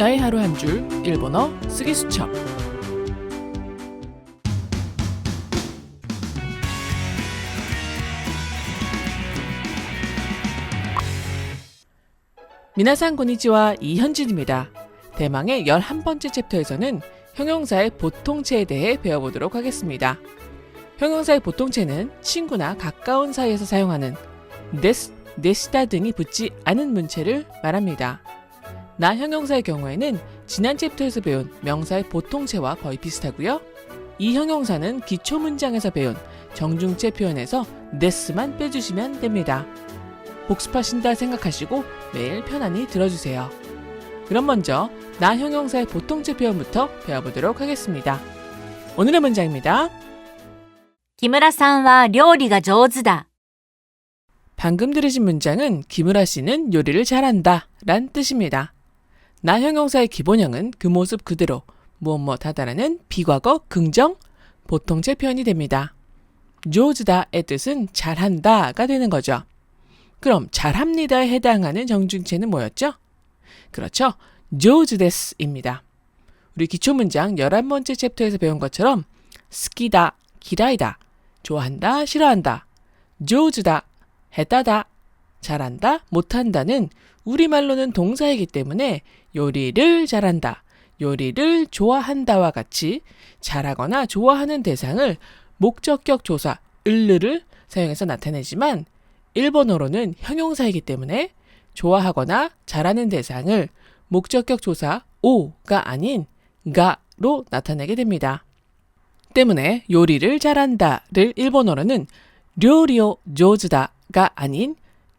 나의 하루 한 줄 일본어 쓰기 수첩 미나상 고니치와 이현진입니다. 대망의 11번째 챕터에서는 형용사의 보통체에 대해 배워보도록 하겠습니다. 형용사의 보통체는 친구나 가까운 사이에서 사용하는 데스, 데시다 등이 붙지 않은 문체를 말합니다. 나 형용사의 경우에는 지난 챕터에서 배운 명사의 보통체와 거의 비슷하고요. 이 형용사는 기초 문장에서 배운 정중체 표현에서 데스만 빼주시면 됩니다. 복습하신다 생각하시고 매일 편안히 들어주세요. 그럼 먼저 나 형용사의 보통체 표현부터 배워보도록 하겠습니다. 오늘의 문장입니다. 木村さんは料理が上手だ。 방금 들으신 문장은 김우라 씨는 요리를 잘한다 란 뜻입니다. 나 형용사의 기본형은 그 모습 그대로 무엇 무엇 하다라는 비과거 긍정 보통체 표현이 됩니다. 조즈다의 뜻은 잘한다가 되는 거죠. 그럼 잘합니다에 해당하는 정중체는 뭐였죠? 그렇죠. 조즈데스입니다. 우리 기초문장 11번째 챕터에서 배운 것처럼 스키다, 기라이다, 좋아한다, 싫어한다, 조즈다, 했다다, 잘한다, 못한다는 우리말로는 동사이기 때문에 요리를 잘한다, 요리를 좋아한다와 같이 잘하거나 좋아하는 대상을 목적격 조사 을르를 사용해서 나타내지만 일본어로는 형용사이기 때문에 좋아하거나 잘하는 대상을 목적격 조사 오가 아닌 가로 나타내게 됩니다. 때문에 요리를 잘한다를 일본어로는 료리오 조즈다가 아닌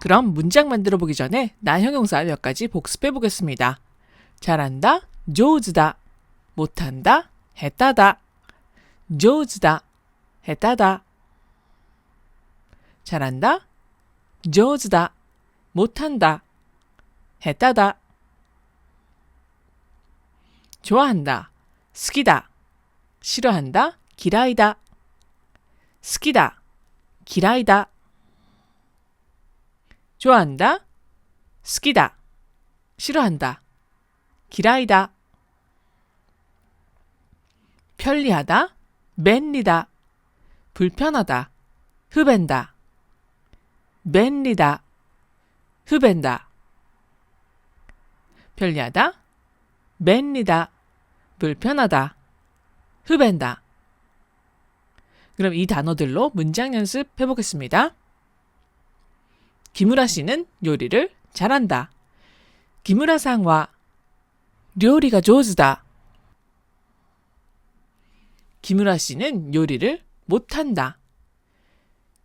그럼 문장 만들어 보기 전에 나 형용사 몇 가지 복습해 보겠습니다. 잘한다, 조즈다. 못한다, 했다다. 조즈다, 했다다. 잘한다, 조즈다. 못한다, 했다다. 좋아한다, 스키다. 싫어한다, 기라이다. 스키다, 기라이다. 좋아한다, 스키다, 싫어한다, 기라이다. 편리하다, 맨리다, 불편하다, 흡엔다, 맨리다, 흡엔다. 편리하다, 맨리다, 불편하다, 흡엔다. 그럼 이 단어들로 문장 연습 해보겠습니다. 김우라 씨는 요리를 잘한다. 김우라 상와 요리가 조즈다. 김우라 씨는 요리를 못한다.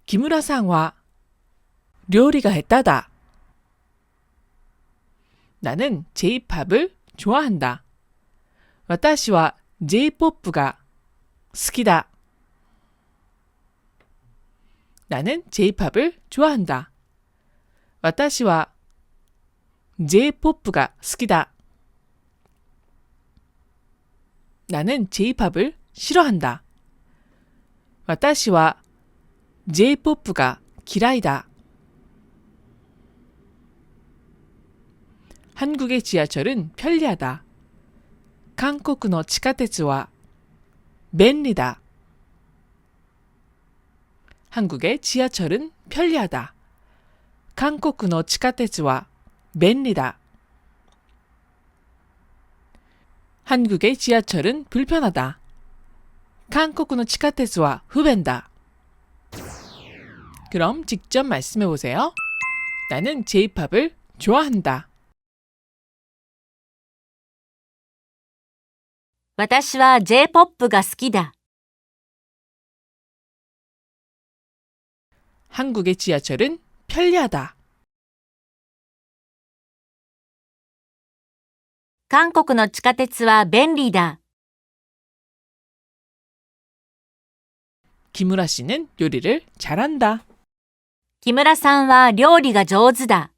김우라 상와 요리가 했다다. 나는 J-팝을 좋아한다. 私は J-팝가 好きだ. 나는 J-팝을 좋아한다. 私は J-팝가 好きだ. 나는 J-팝을 싫어한다. 私は J-팝가 嫌いだ. 한국의 지하철은 편리하다. 한국의 지하철은 便利だ. 한국의 지하철은 편리하다. 한국의 지하철은 便利だ. 한국의 지하철은 불편하다. 한국의 지하철은 不便だ. 그럼 직접 말씀해 보세요. 나는 J-팝을 좋아한다. 私は J-POP が好きだ。 한국의 지하철은 편리하다. 韓国の地下鉄は便利だ。 김우라 씨는 요리를 잘한다. 木村さんは料理が上手だ。